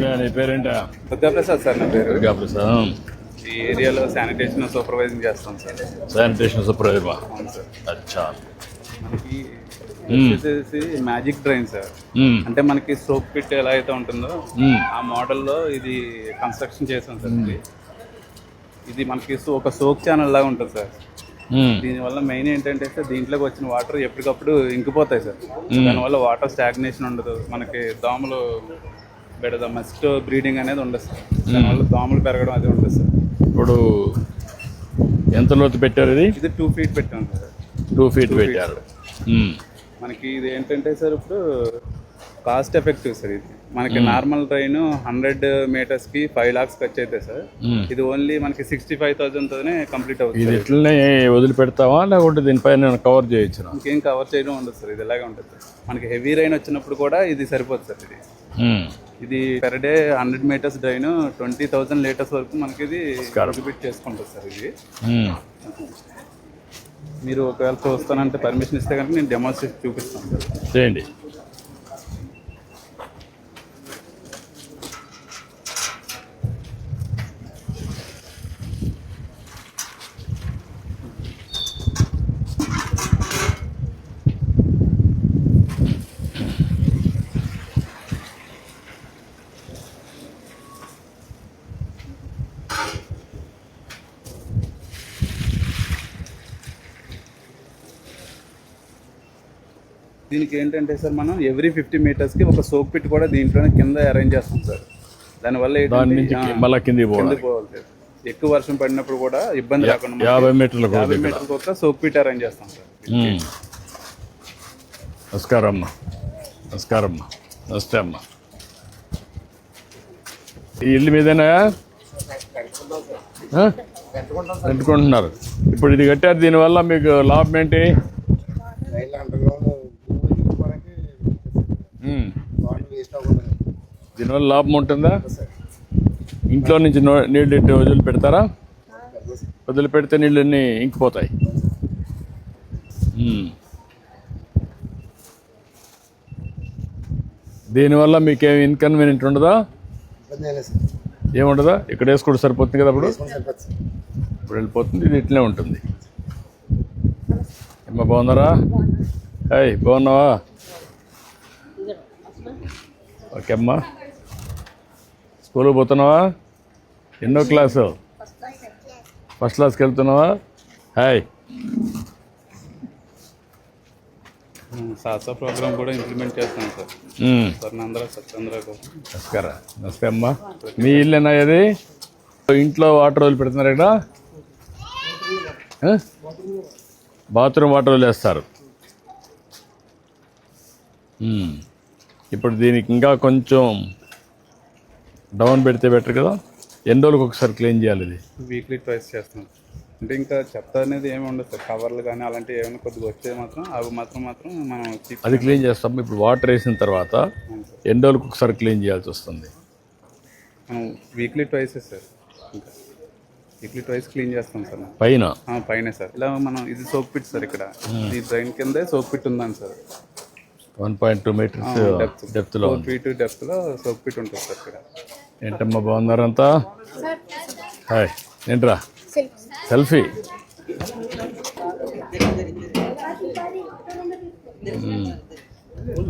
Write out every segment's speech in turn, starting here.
నీ పేరేంటా? దుర్గాప్రసాద్ సార్ నా పేరు. ఈ ఏరియాలో శానిటేషన్ సూపర్వైజింగ్ చేస్తాం సార్. శానిటేషన్ సూపర్వైజర్ అచ్చా. మనకి. వచ్చేసి మ్యాజిక్ డ్రైన్ సార్. అంటే మనకి సోప్ పిట్ ఎలా అయితే ఉంటుందో. ఆ మోడల్లో ఇది కన్స్ట్రక్షన్ చేసాం సార్ ఇది. ఇది మనకి ఒక సోక్ ఛానల్ లాగా ఉంటుంది సార్. దీనివల్ల మెయిన్ ఏంటంటే సార్ దీంట్లోకి వచ్చిన వాటర్ ఎప్పటికప్పుడు ఇంకిపోతాయి సార్. దానివల్ల వాటర్ స్టాగ్నేషన్ ఉండదు. మనకి దోమలు బెడద మస్ట్ బ్రీడింగ్ అనేది ఉండదు సార్. దానివల్ల దోమలు పెరగడం అది ఉండదు సార్. ఇప్పుడు ఎంత లోతు పెట్టారు ఇది? ఇది టూ ఫీట్ పెట్టాం సార్. టూ ఫీట్ పెట్టారు. మ్మ్. మనకి ఇది ఏంటంటే సార్ ఇప్పుడు కాస్ట్ ఎఫెక్టివ్ సార్ ఇది. మనకి నార్మల్ ట్రైన్ హండ్రెడ్ మీటర్స్కి ఫైవ్ లాక్స్ ఖర్చు అవుతాయి సార్. మ్మ్. ఇది ఓన్లీ మనకి సిక్స్టీ ఫైవ్ థౌసండ్ తోనే కంప్లీట్ అవుతుంది ఇది ఇట్లనే వదిలిపెడతావా? లేకుంటే దీనిపైన కవర్ చేయొచ్చు ఇంకేం కవర్ చేయడం ఉండదు సార్. ఇది ఇలాగే ఉంటుంది మనకి హెవీ రైన్ వచ్చినప్పుడు కూడా ఇది సరిపోతుంది సార్ ఇది. ఇది per day hundred metres drain twenty thousand litres వరకు మనకి ఇది కాన్ట్రిబ్యూట్ చేసుకుంటుంది సార్ ఇది. మీరు ఒకవేళ చూస్తానంటే పర్మిషన్ ఇస్తే కనుక నేను డెమోన్స్ట్రేట్ చూపిస్తాను సార్. చేయండి. దీనికి ఏంటంటే సార్ మనం ఎవ్రీ ఫిఫ్టీ మీటర్స్కి ఒక సోప్ పిట్ కూడా దీంట్లోనే కింద అరేంజ్ చేస్తాం సార్. దానివల్ల మళ్ళా కిందికి పోవాలి కిందకి పోవాలి. సార్. ఎక్కువ వర్షం పడినప్పుడు కూడా ఇబ్బంది రాకుండా యాభై మీటర్లకు యాభై. మీటర్లకు ఒక సోప్ పిట్ అరేంజ్ చేస్తాం సార్. నమస్కారం అమ్మా నమస్కారం అమ్మా నమస్తే అమ్మా. ఈ ఇల్లు మీదేనా? ఆ? కట్టుకుంటున్నారు ఇప్పుడు ఇది కట్టారు దీనివల్ల మీకు లాభం ఏంటి? దీనివల్ల లాభం ఉంటుందా? ఇంట్లో నుంచి నీళ్ళు ఇట్టి వదిలి పెడతారా? వదిలి పెడితే నీళ్ళు అన్నీ ఇంకిపోతాయి? దీనివల్ల మీకేం ఇన్కన్వీనియంట్ ఉండదా? ఏముండదా? ఇక్కడ వేసుకుంటే సరిపోతుంది కదా అప్పుడు? ఇప్పుడు వెళ్ళిపోతుంది ఇది ఇట్లనే ఉంటుంది. అమ్మ బాగున్నారా? హాయ్ బాగున్నావా? ఓకే అమ్మా. స్కూల్కి పోతున్నావా? ఎన్నో క్లాసు? ఫస్ట్ క్లాస్కి వెళ్తున్నావా? హాయ్. సాసా ప్రోగ్రామ్ కూడా ఇంప్లిమెంట్ చేస్తాం సార్. స్వర్ణాంధ్ర సత్యాంధ్ర నమస్కారం. నమస్తే అమ్మా. మీ ఇల్లేనా ఇది? ఇంట్లో వాటర్ వదిలి పెడుతున్నారు ఇక్కడ? బాత్రూమ్ వాటర్ వదిలేస్తారు. ఇప్పుడు దీనికి ఇంకా కొంచెం డౌన్ పెడితే బెటర్ కదా? ఎన్ని రోజులకు ఒకసారి క్లీన్ చేయాలి ఇది? వీక్లీ ట్వైస్ చేస్తాం. అంటే ఇంకా చెత్త అనేది ఏమి ఉండదు సార్. కవర్లు కానీ అలాంటివి ఏమైనా కొద్దిగా వచ్చే మాత్రం అవి మాత్రం మాత్రం మనం అది క్లీన్ చేస్తాం. ఇప్పుడు వాటర్ వేసిన తర్వాత. ఎన్ని రోజులకు ఒకసారి క్లీన్ చేయాల్సి వస్తుంది? మనం వీక్లీ ట్వైస్ సార్. ఇంకా వీక్లీ ట్వైస్ క్లీన్ చేస్తాం సార్. పైన? పైనే సార్. ఇలా మనం ఇది సోప్ పిట్ సార్ ఇక్కడ. ఈ డ్రైన్ కిందే సోప్ పిట్ ఉందని sir. One point two meters depth డెప్త్లో feet డెప్త్లో సోప్ పిట్ ఉంటుంది సార్ ఇక్కడ. ఏంటమ్మా బాగున్నారంతా? హాయ్ ఏంట్రా? సెల్ఫీ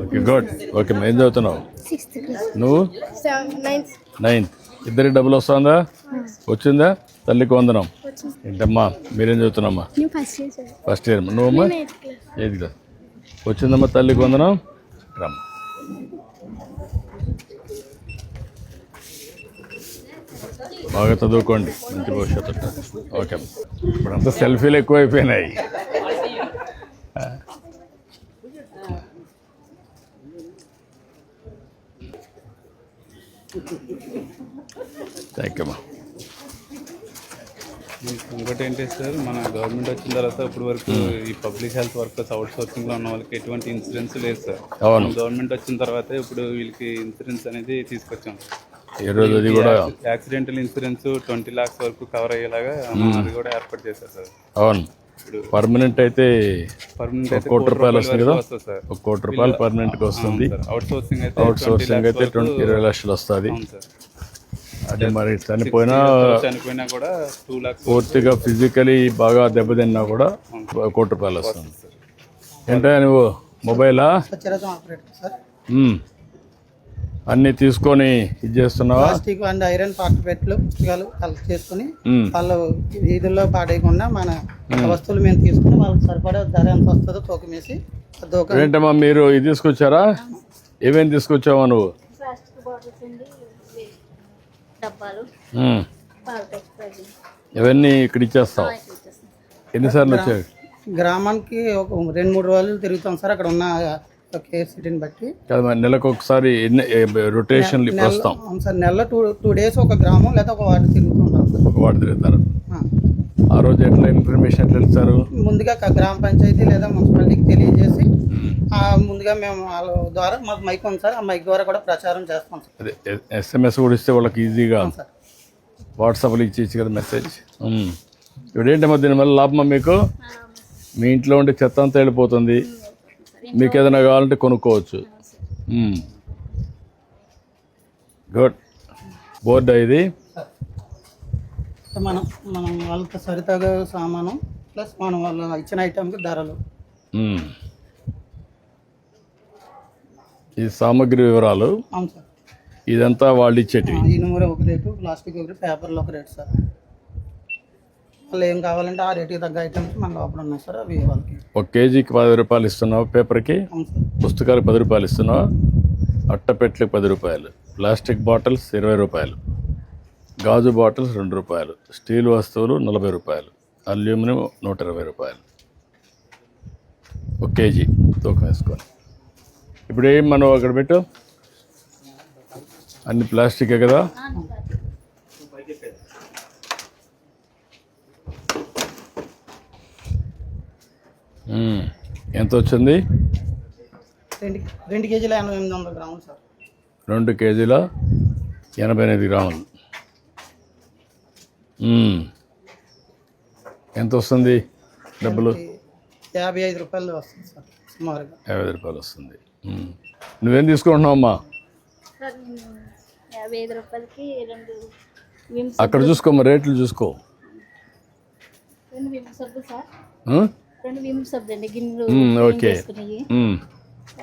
ఓకే గుడ్ ఓకే ఏం చదువుతున్నావు? నువ్వు? నైన్త్ ఇద్దరికి డబ్బులు వస్తుందా? వచ్చిందా? తల్లికి వందనం. ఏంటమ్మా మీరేం చదువుతున్నామ్మా నేను first year sir first year నువ్వమ్మా? ఏది కదా వచ్చిందమ్మా తల్లికి వందనం రమ్మ బాగా చదువుకోండి మంచి భవిష్యత్తు. ఓకే. ఇప్పుడంతా సెల్ఫీలు ఎక్కువైపోయినాయి థ్యాంక్ యూ అమ్మా ఇంకోటి ఏంటి సార్? మన గవర్నమెంట్ వచ్చిన తర్వాత ఇప్పుడు వరకు ఈ పబ్లిక్ హెల్త్ వర్కర్స్ అవుట్ సోర్సింగ్లో ఉన్న వాళ్ళకి ఎటువంటి ఇన్సూరెన్స్ లేదు సార్. గవర్నమెంట్ వచ్చిన తర్వాత ఇప్పుడు వీళ్ళకి ఇన్సూరెన్స్ అనేది తీసుకొచ్చాం. ఈరోజు అది కూడా యాక్సిడెంటల్ ఇన్సూరెన్స్ ట్వంటీ లాక్స్ వరకు కవర్ అయ్యేలాగా అది కూడా ఏర్పాటు చేశారు సార్. అవును. పర్మనెంట్ అయితే పర్మనెంట్ కోటి రూపాయలు వస్తుంది కదా? ఒక కోటి రూపాయలు పర్మనెంట్గా వస్తుంది. అవుట్ సోర్సింగ్ అయితే అవుట్ సోర్సింగ్ అయితే ట్వంటీ ఇరవై లక్షలు వస్తుంది. అది మరి చనిపోయినా చనిపోయినా కూడా టూ లాక్స్ పూర్తిగా ఫిజికలీ బాగా దెబ్బతిన్నా కూడా కోటి రూపాయలు వస్తుంది. ఏంటో నువ్వు? మొబైలా. అన్నీ తీసుకొని ఇది చేస్తున్నావా? ప్లాస్టిక్ అండ్ ఐరన్ పార్ట్ పెట్లు పుస్తకాలు కలెక్ట్ చేసుకుని. వాళ్ళు వీధుల్లో పాడేయకుండా మన వస్తువులు మేము తీసుకుని వాళ్ళకి సరిపడే ధర ఎంత వస్తుందో తూకం వేసి దూకం ఏంటమ్మా మీరు ఇది తీసుకొచ్చారా? ఏమేమి తీసుకొచ్చావా నువ్వు ప్లాస్టిక్ బాటిల్స్ అండి ఇవి డబ్బాలు. పాల ఇవన్నీ ఇక్కడ ఇచ్చేస్తావు. ఎన్నిసార్లు వచ్చాయి? గ్రామానికి ఒక రెండు మూడు రోజులు తిరుగుతాం సార్. అక్కడ ఉన్న కేర్ సిటీని బట్టి. నెలకు ఒకసారి ఇప్పుడు వస్తాం సార్ నెలలో టూ టూ డేస్ ఒక గ్రామం లేదా ఒక వార్డు తిరుగుతుంటాం సార్. ఒక వాడు తిరుగుతారు? ఆ. ఆ రోజు ఎట్లా ఇన్ఫర్మేషన్ ఎట్లా ఇస్తారు ముందుగా గ్రామ పంచాయతీ లేదా మున్సిపాలిటీకి తెలియజేసి ముందుగా మేము వాళ్ళ ద్వారా మాకు మైక్ ఉంది సార్ ఆ మైక్ ద్వారా కూడా ప్రచారం చేస్తాం సార్. అదే ఎస్ఎంఎస్ కూడా ఇస్తే వాళ్ళకి ఈజీగా. అవును సార్. వాట్సాప్లో ఇచ్చేసి కదా మెసేజ్ మ్మ్. ఇప్పుడు ఏంటమ్మా దీనివల్ల లాభమా మీకు? మీ ఇంట్లో ఉండే చెత్త అంతా వెళ్ళిపోతుంది. మీకు ఏదైనా కావాలంటే కొనుక్కోవచ్చు. గుడ్ బోర్డా ఇది. మనం మనం వాళ్ళకి సరితగా సామాను ప్లస్ మనం వాళ్ళ ఇచ్చిన ఐటమ్కి ధరలు. ఈ సామాగ్రి వివరాలు అవును సార్. ఇదంతా వాళ్ళు ఇచ్చేటివి. ఒక రేటు ప్లాస్టిక్ ఒక రేటు పేపర్లు ఒక రేటు సార్. వాళ్ళు ఏం కావాలంటే ఆ రేటుకి తగ్గ ఐటమ్స్ మన లోపల ఉన్నాయి సార్ అవి వాళ్ళకి. ఒక కేజీకి పది రూపాయలు ఇస్తున్నావు పేపర్కి అవును సార్. పుస్తకాలకు పది రూపాయలు ఇస్తున్నావు అట్టపెట్లకు పది రూపాయలు ప్లాస్టిక్ బాటిల్స్ ఇరవై రూపాయలు గాజు బాటిల్స్ రెండు రూపాయలు స్టీల్ వస్తువులు నలభై రూపాయలు అల్యూమినియం నూట ఇరవై రూపాయలు. ఒక కేజీ తూకం వేసుకొని. ఇప్పుడు ఏం మనం అక్కడ పెట్టు? అన్ని ప్లాస్టికే కదా. ఎంత వచ్చింది? రెండు కేజీల ఎనభై ఎనిమిది వందల గ్రాములు సార్. రెండు కేజీల ఎనభై ఎనిమిది గ్రాములు. ఎంత వస్తుంది డబ్బులు? యాభై ఐదు రూపాయలు వస్తుంది సార్ సుమారుగా. యాభై ఐదు రూపాయలు వస్తుంది. నువ్వేం తీసుకుంటున్నావు అమ్మా సార్ నేను యాభై ఐదు రూపాయలకి రెండు విమ్ అక్కడ చూసుకోమ్మా రేట్లు చూసుకో. ఓకే.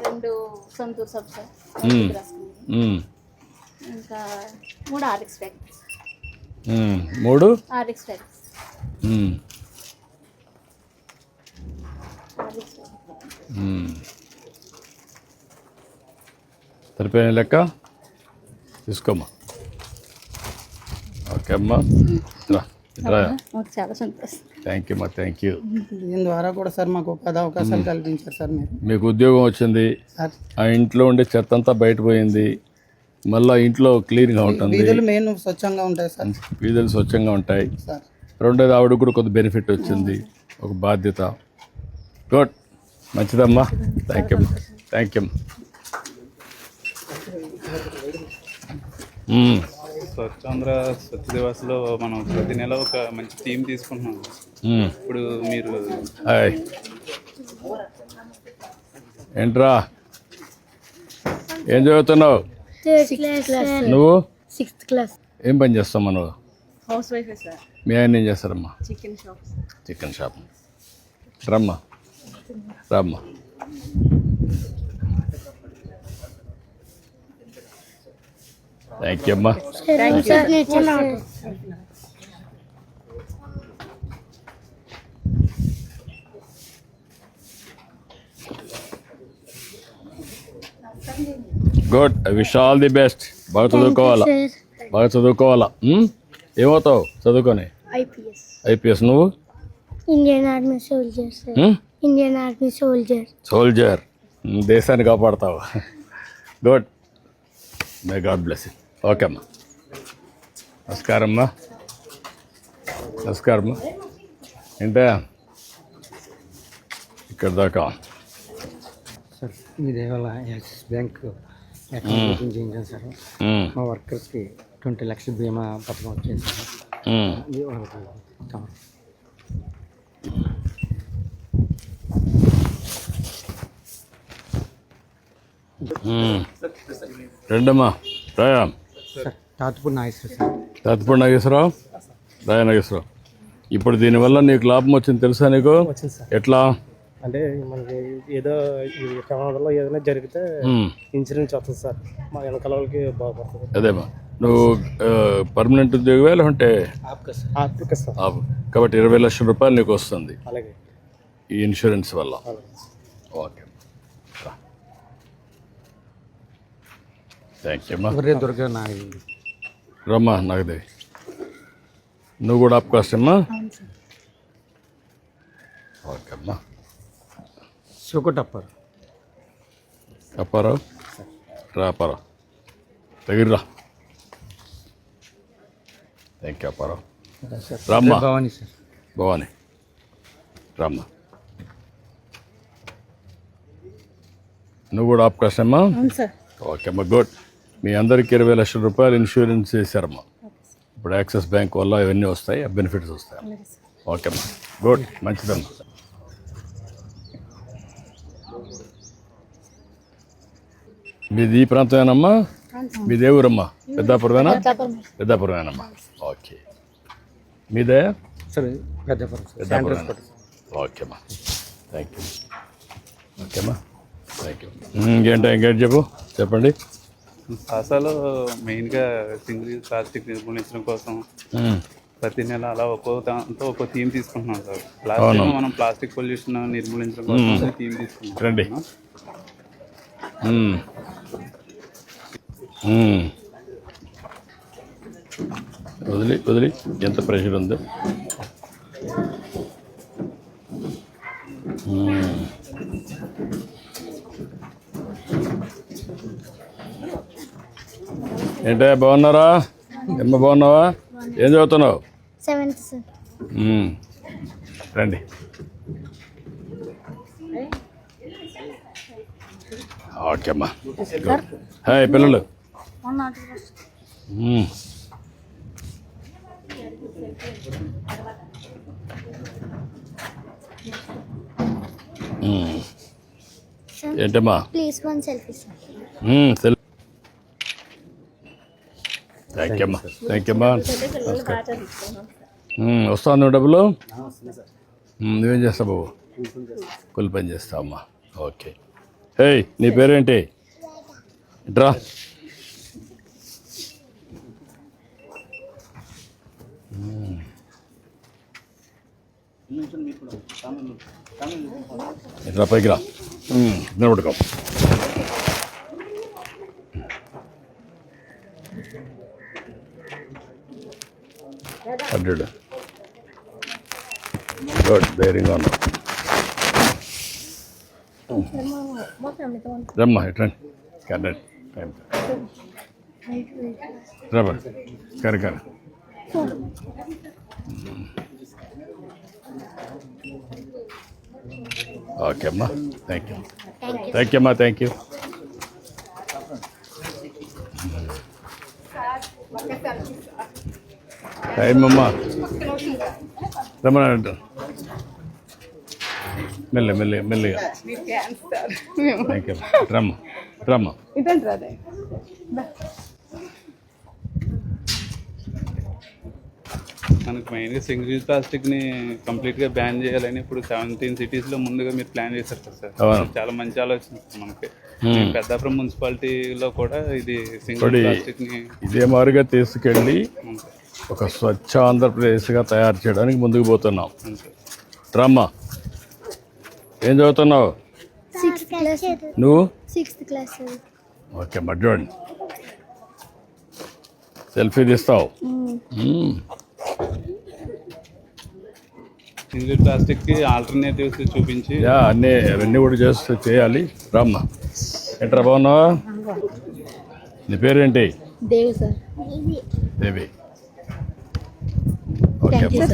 రెండు సంతూర్ సార్. ఇంకా మూడు ఆర్ఎక్స్ ప్యాకెట్స్. మూడు? RX packets. మ్మ్. RX packets. మ్మ్. సరిపోయిన లెక్క తీసుకోమ్మా. ఓకే అమ్మా రా. రా మాకు చాలా సంతోషం. థ్యాంక్ యూ అమ్మా థ్యాంక్ యూ దీని ద్వారా కూడా సార్ మాకు ఉపాధి అవకాశాలు కల్పించారు సార్ మీరు. మీకు ఉద్యోగం వచ్చింది. సార్. ఆ ఇంట్లో ఉండే చెత్త అంతా బయటపోయింది మళ్ళీ ఇంట్లో క్లీన్గా ఉంటుంది. వీధులు మెయిన్ స్వచ్ఛంగా ఉంటాయి సార్. వీధులు స్వచ్ఛంగా ఉంటాయి. సార్. రెండోది ఆవిడకు కూడా కొంత బెనిఫిట్ వచ్చింది. ఒక బాధ్యత. గుడ్. మంచిదమ్మా. Thank you thank you. Swachhandhra స్వచ్ఛ దివాస్లో మనం ప్రతి నెల ఒక మంచి థీమ్ తీసుకుంటున్నాం. ఇప్పుడు మీరు హాయ్. ఏంట్రా? ఏం చదువుతున్నావు? నువ్వు? సిక్స్త్ క్లాస్ ఏం పని చేస్తావు నువ్వు? హౌస్ వైఫ్ సార్ మీ ఆయన ఏం చేస్తారమ్మా? చికెన్ షాప్ చికెన్ షాప్ రమ్మా. రమ్మా. థ్యాంక్ యూ అమ్మా good wish all the best బాగా చదువుకోవాలా? బాగా చదువుకోవాలా? ఉమ్? ఏమవుతావు చదువుకొని? ఐపీఎస్. నువ్వు? ఇండియన్ ఆర్మీ సోల్జర్ ఉమ్? Indian army soldier. సోల్జర్ ఉమ్, దేశాన్ని కాపాడతావు? Good may God bless okay అమ్మా నమస్కారమ్మా. నమస్కారమ్మా. ఏంటా? ఇక్కడ దాకా. సార్ ఇది ఇవాళ బ్యాంక్ అకౌంట్ ఓపెన్ చేయించాను సార్. మా వర్కర్స్కి ట్వంటీ లక్షల బీమా పథకం వచ్చింది సార్. రెండమ్మా రాయా తాతుపూడి నాగేశ్వర సార్. తత్పూడి నాగేశ్వరరావు? రాయా నాగేశ్వరరావు. ఇప్పుడు దీనివల్ల నీకు లాభం వచ్చింది తెలుసా నీకు? ఎట్లా? అంటే మనకి ఏదో ప్రమాదంలో ఏదైనా జరిగితే. ఇన్సూరెన్స్ వస్తుంది సార్. మా వెనకాల వాళ్ళకి బాగుపడుతుంది. అదేమ్మా నువ్వు పర్మనెంట్ ఉద్యోగమే లేకుంటే. కాబట్టి ఇరవై లక్షల రూపాయలు నీకు వస్తుంది. అలాగే. ఈ ఇన్సూరెన్స్ వల్ల. ఓకే. థ్యాంక్ యూ అమ్మా ఒరే దుర్గా నాగేశ్వర రమ్మా నాగదేవి నువ్వు కూడా ఆపుకోవచ్చమ్మా ఓకే అమ్మా సుకుటప్పర్ అప్పారావు రా అప్పారావు దగ్గర థ్యాంక్ యూ అప్పారావు రామ్మా భవానీ సార్ భవాని రామ్మా నువ్వు కూడా ఆపుకోవచ్చమ్మా అవును సార్ ఓకే అమ్మా గుడ్ మీ అందరికి ఇరవై లక్షల రూపాయలు ఇన్సూరెన్స్ చేశారమ్మా ఇప్పుడు యాక్సిస్ బ్యాంక్ వల్ల ఇవన్నీ వస్తాయి బెనిఫిట్స్ వస్తాయి. ఓకే అమ్మా. గుడ్ మంచిదమ్మా. మీది ఈ ప్రాంతమేనమ్మా? మీది ఏ ఊరమ్మా? పెద్దాపురమేనా? పెద్దాపురమేనమ్మా. ఓకే. మీదే? Sir Peddapuram sir. పెద్దాపురమేనా? ఓకే అమ్మా. థ్యాంక్ యూ ఓకే అమ్మా. థ్యాంక్ యూ ఇంకేంటో? ఇంకేంటి చెప్పు? చెప్పండి. అసలు మెయిన్గా సింగిల్ యూజ్ ప్లాస్టిక్ నిర్మూలించడం కోసం. ప్రతి నెల అలా ఒక్కో దాంతో ఒక్కో థీమ్ తీసుకుంటున్నాం సార్. ప్లాస్టిక్ మనం ప్లాస్టిక్ పొల్యూషన్ నిర్మూలించడం కోసం థీమ్ రండి. మ్మ్. వదిలి వదిలి. ఎంత ప్రెషర్ ఉంది? ఏంటే బాగున్నారా? ఎమ్మ బాగున్నావా? ఏం చదువుతున్నావు. రండి. ఓకే అమ్మా. హాయ్ పిల్లలు. ఏంటమ్మా? Please one selfie sir. మ్మ్, సెల్ థ్యాంక్ యూ అమ్మా థ్యాంక్ యూ అమ్మా మ్మ్, వస్తాను డబ్బులు? మ్మ్, నువ్వేం చేస్తావు బాబు? కూలి పని చేస్తావు అమ్మా? ఓకే. హే నీ పేరేంటి? డ్రా. రా పైకి రా. మ్మ్, నిలబడుకో. హండ్రెడ్ గుడ్ ధైర్యంగా ఉన్నావు మా ఫ్యామిలీతో రమ్మా ఎట్రండి కరెక్ట్ టైం రబ్బా కరె కరె ఓకే అమ్మా థ్యాంక్ యూ థ్యాంక్ యూ అమ్మా థ్యాంక్ యూ టైం అమ్మా రమ్మనంట మెల్ల మెల్లి మెల్లిగా. థ్యాంక్ యూ రమ్మ రమ్మ. మనకు మెయిన్గా సింగిల్ యూజ్ ప్లాస్టిక్ని కంప్లీట్గా బ్యాన్ చేయాలని ఇప్పుడు సెవెంటీన్ సిటీస్లో ముందుగా మీరు ప్లాన్ చేశారు కదా సార్. చాలా మంచి ఆలోచన మనకి. మేము పెద్దాపురం మున్సిపాలిటీలో కూడా ఇది సింగిల్ ప్లాస్టిక్ని ఇదే మాదిరిగా తీసుకెళ్ళి ఒక స్వచ్ఛ ఆంధ్రప్రదేశ్గా తయారు చేయడానికి ముందుకు పోతున్నాం. రమ్మ ఏం చదువుతున్నావు? సిక్స్త్ క్లాస్ నువ్వు? సిక్స్త్ క్లాస్ ఓకే సెల్ఫీ తీస్తావు. సింగిల్ ప్లాస్టిక్కి ఆల్టర్నేటివ్స్ చూపించి. యా అన్నీ అవన్నీ కూడా చేస్తూ చేయాలి. రమ్మ ఏంట్రా బాగున్నావా? నీ పేరేంటి? దేవ్ సార్. దేవి. ఓకే అమ్మా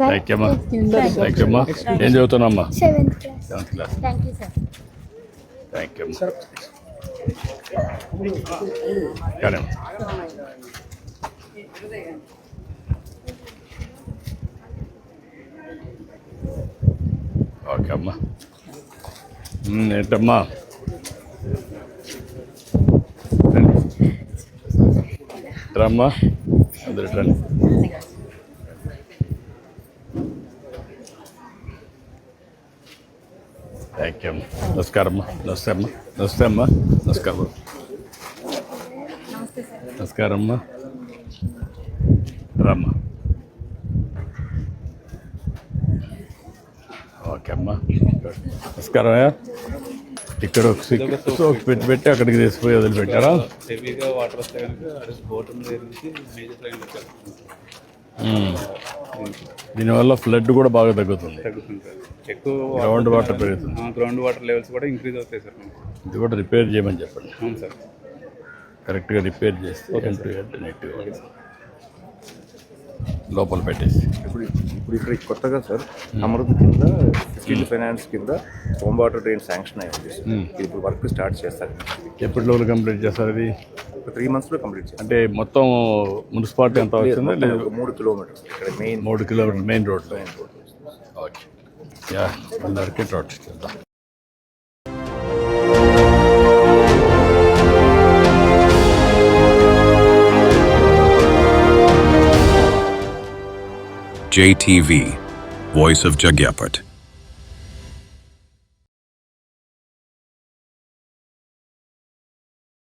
థ్యాంక్ యూ అమ్మా థ్యాంక్ యూ అమ్మా ఏం చదువుతున్నామ్మా seventh class seventh class thank you sir thank you అమ్మా కానీ ఓకే ఓకే అమ్మా ఉమ్, ఏంటమ్మా రమ్మా. అందరు రండి. థ్యాంక్ యూ అమ్మా. నమస్కారం అమ్మా. నమస్తే అమ్మా. నమస్తే అమ్మా. నమస్కారం నమస్కారం అమ్మా. రమ్మా. ఓకే అమ్మా. నమస్కారం అయ్యా. ఇక్కడ ఒక ఒక పెట్టి పెట్టి అక్కడికి తీసిపోయి వదిలిపెట్టారా? హెవీగా వాటర్ వస్తే కనుక బోట్ దగ్గర నుంచి మేజర్ లైన్ ఉమ్. దీనివల్ల ఫ్లడ్ కూడా బాగా తగ్గుతుంది. ఎక్కువ గ్రౌండ్ వాటర్ పెరుగుతుంది. గ్రౌండ్ వాటర్ లెవెల్స్ కూడా ఇంక్రీజ్ అవుతాయి సార్. ఇది కూడా రిపేర్ చేయమని చెప్పండి. అవును సార్. కరెక్ట్గా రిపేర్ చేస్తే లోపల పెట్టేసి. ఇప్పుడు ఇప్పుడు ఇక్కడ కొత్తగా సార్ అమృత్ కింద స్కిల్ ఫైనాన్స్ కింద హోమ్ వాటర్ డ్రైన్ శాంక్షన్ అయ్యింది ఇప్పుడు వర్క్ స్టార్ట్ చేస్తారు. ఎప్పటి లోపల కంప్లీట్ చేస్తారు ఒక త్రీ మంత్స్లో కంప్లీట్ చేస్తారు. అంటే మొత్తం మున్సిపాలిటీ ఎంత ఒక మూడు కిలోమీటర్స్. ఇక్కడ మెయిన్ మూడు కిలోమీటర్ మెయిన్ రోడ్లో ఓకే యా అందరికీ road JTV, Voice of Jagyapat.